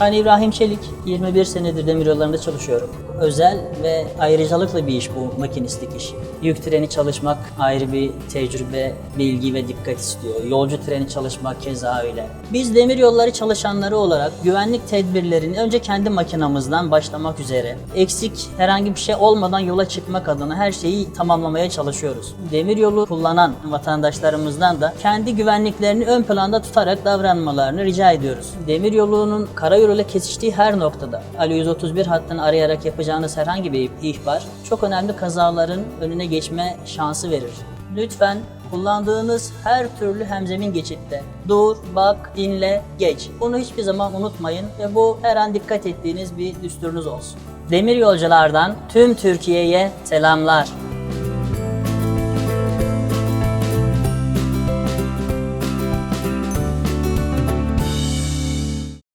Ben İbrahim Çelik, 21 senedir demiryollarında çalışıyorum. Özel ve ayrıcalıklı bir iş bu makinistlik iş. Yük treni çalışmak ayrı bir tecrübe, bilgi ve dikkat istiyor. Yolcu treni çalışmak keza öyle. Biz demiryolları çalışanları olarak güvenlik tedbirlerini önce kendi makinamızdan başlamak üzere eksik herhangi bir şey olmadan yola çıkmak adına her şeyi tamamlamaya çalışıyoruz. Demiryolu kullanan vatandaşlarımızdan da kendi güvenliklerini ön planda tutarak davranmalarını rica ediyoruz. Demiryolunun karayoluyla kesiştiği her noktada Ali 131 hattını arayarak yapacağınız herhangi bir ihbar çok önemli kazaların önüne geçme şansı verir. Lütfen kullandığınız her türlü hemzemin geçitte dur, bak, dinle, geç. Bunu hiçbir zaman unutmayın ve bu her an dikkat ettiğiniz bir düsturunuz olsun. Demir yolculardan tüm Türkiye'ye selamlar.